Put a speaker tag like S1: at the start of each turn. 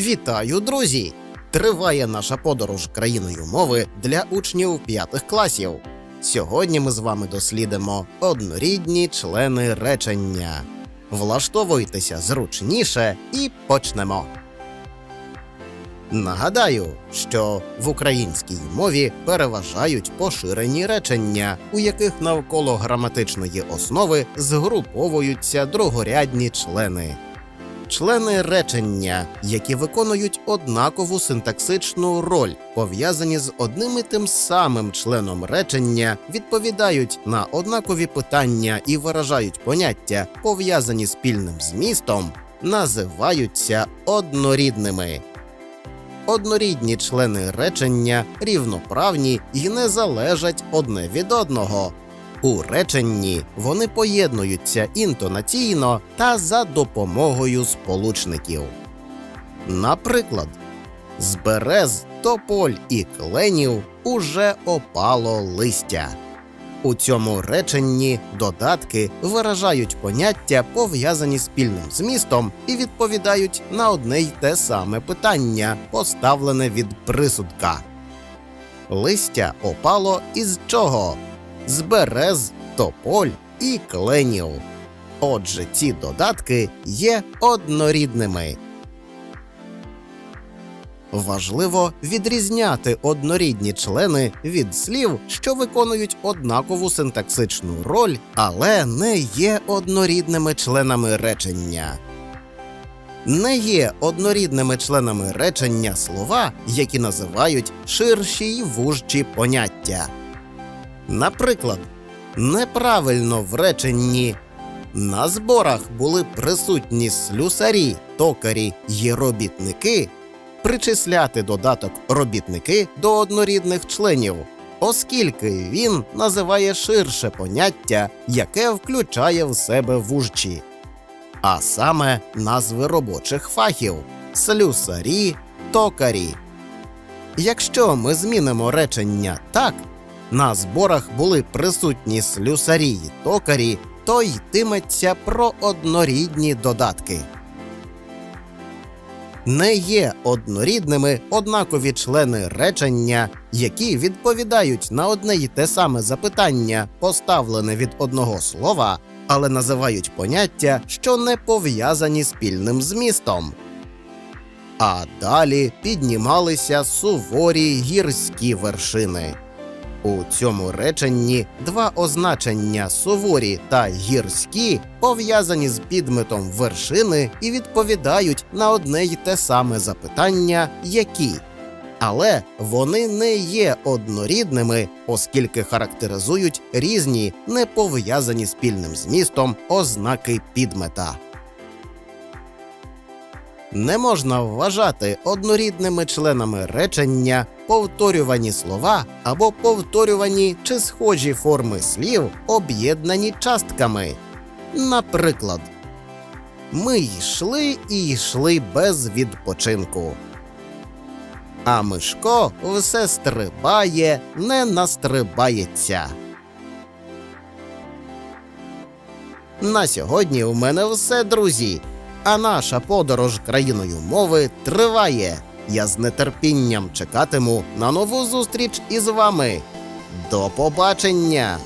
S1: Вітаю, друзі! Триває наша подорож країною мови для учнів п'ятих класів. Сьогодні ми з вами дослідимо однорідні члени речення. Влаштовуйтеся зручніше і почнемо. Нагадаю, що в українській мові переважають поширені речення, у яких навколо граматичної основи згруповуються другорядні члени. Члени речення, які виконують однакову синтаксичну роль, пов'язані з одним і тим самим членом речення, відповідають на однакові питання і виражають поняття, пов'язані спільним змістом, називаються однорідними. Однорідні члени речення рівноправні і не залежать одне від одного. У реченні вони поєднуються інтонаційно та за допомогою сполучників. Наприклад, з берез, тополь і кленів уже опало листя. У цьому реченні додатки виражають поняття, пов'язані спільним змістом, і відповідають на одне й те саме питання, поставлене від присудка. Листя опало із чого? З берез, тополь і кленів. Отже, ці додатки є однорідними. Важливо відрізняти однорідні члени від слів, що виконують однакову синтаксичну роль, але не є однорідними членами речення. Не є однорідними членами речення слова, які називають ширші й вужчі поняття. Наприклад, неправильно в реченні на зборах були присутні слюсарі, токарі й робітники. Причисляти додаток робітники до однорідних членів, оскільки він називає ширше поняття, яке включає в себе вужчі, а саме назви робочих фахів слюсарі, токарі. Якщо ми змінимо речення так, на зборах були присутні слюсарі й токарі, то йтиметься про однорідні додатки. Не є однорідними однакові члени речення, які відповідають на одне й те саме запитання, поставлене від одного слова, але називають поняття, що не пов'язані спільним змістом. А далі піднімалися суворі гірські вершини. У цьому реченні два означення суворі та гірські пов'язані з підметом вершини і відповідають на одне й те саме запитання, які. Але вони не є однорідними, оскільки характеризують різні, не пов'язані спільним змістом ознаки підмета. Не можна вважати однорідними членами речення повторювані слова або повторювані чи схожі форми слів, об'єднані частками. Наприклад, ми йшли і йшли без відпочинку. А Мишко все стрибає, не настрибається. На сьогодні у мене все, друзі. А наша подорож країною мови триває. Я з нетерпінням чекатиму на нову зустріч із вами. До побачення!